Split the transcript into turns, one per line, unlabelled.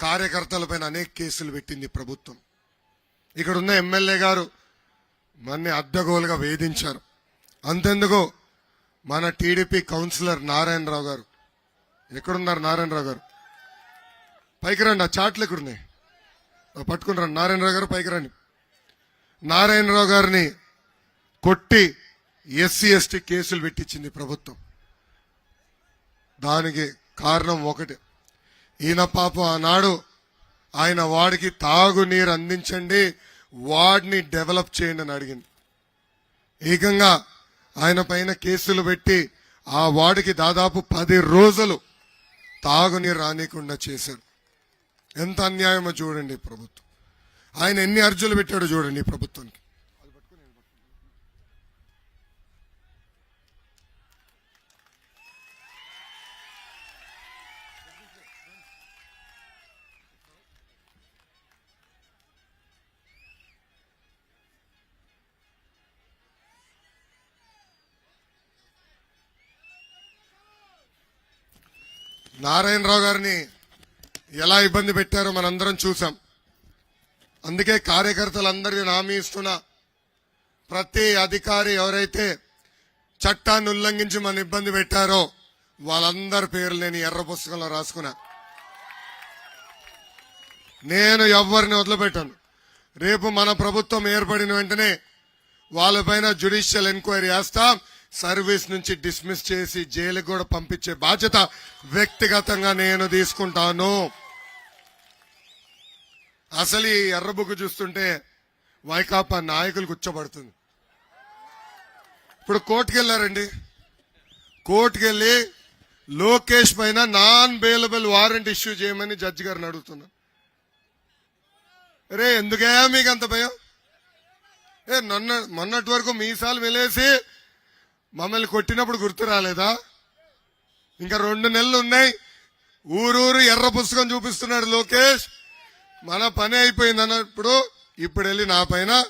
కార్యకర్తలపైన అనేక కేసులు పెట్టింది ప్రభుత్వం. ఇక్కడ ఉన్న ఎమ్మెల్యే గారు మన్ని అడ్డగోలుగా వేధించారు. అంతెందుకు మన టీడీపీ కౌన్సిలర్ నారాయణరావు గారు. ఎక్కడున్నారు నారాయణరావు గారు? పైకి రండి ఆ చాట్లు ఎక్కడున్నాయి? ఆ పట్టుకుని రండి. నారాయణరావు గారు పైకి రండి. నారాయణరావు గారిని కొట్టి ఎస్సీ ఎస్టీ కేసులు పెట్టించింది ప్రభుత్వం. దానికి కారణం ఒకటి. ఈయన పాపం ఆనాడు ఆయన వాడికి తాగునీరు అందించండి వాడిని డెవలప్ చేయండి అని అడిగింది. ఏకంగా ఆయన పైన కేసులు పెట్టి ఆ వాడికి దాదాపు పది రోజులు తాగునీరు రానికుండా చేశారు. ఎంత అన్యాయమో చూడండి ప్రభుత్వం. ఆయన ఎన్ని అర్జులు పెట్టాడో చూడండి ఈ ప్రభుత్వానికి. నారాయణరావు గారిని ఎలా ఇబ్బంది పెట్టారో మనందరం చూసాం అందుకే కార్యకర్తలందరినీ హామీ ఇస్తున్నా ప్రతి అధికారి ఎవరైతే చట్టాన్ని ఉల్లంఘించి మన ఇబ్బంది పెట్టారో వాళ్ళందరి పేర్లు నేను ఎర్ర పుస్తకంలో రాసుకున్నా. నేను ఎవరిని వదిలిపెట్టాను. రేపు మన ప్రభుత్వం ఏర్పడిన వెంటనే వాళ్ళపైన జ్యుడిషియల్ ఎంక్వైరీ చేస్తాం సర్వీస్ నుంచి డిస్మిస్ చేసి జైలుకు కూడా పంపించే బాధ్యత వ్యక్తిగతంగా నేను తీసుకుంటాను. అసలు ఈ ఎర్రబుగ్గు చూస్తుంటే వైకాపా నాయకులు కూర్చోబడుతుంది. ఇప్పుడు కోర్టుకు వెళ్ళారండి కోర్టుకు వెళ్ళి లోకేష్ పైన నాన్ బెయిలబుల్ వారెంట్ ఇష్యూ చేయమని జడ్జి గారిని అడుగుతున్నా. రే ఎందుకే మీకు అంత భయం? ఏ నన్న మొన్నటి వరకు మీసాలు వెలేసి మమ్మల్ని కొట్టినప్పుడు గుర్తు రాలేదా? ఇంకా రెండు నెలలు ఉన్నాయి. ఊరూరు ఎర్ర పుస్తకం చూపిస్తున్నాడు లోకేష్. మన పని అయిపోయింది అన్నప్పుడు ఇప్పుడు వెళ్ళి నా పైన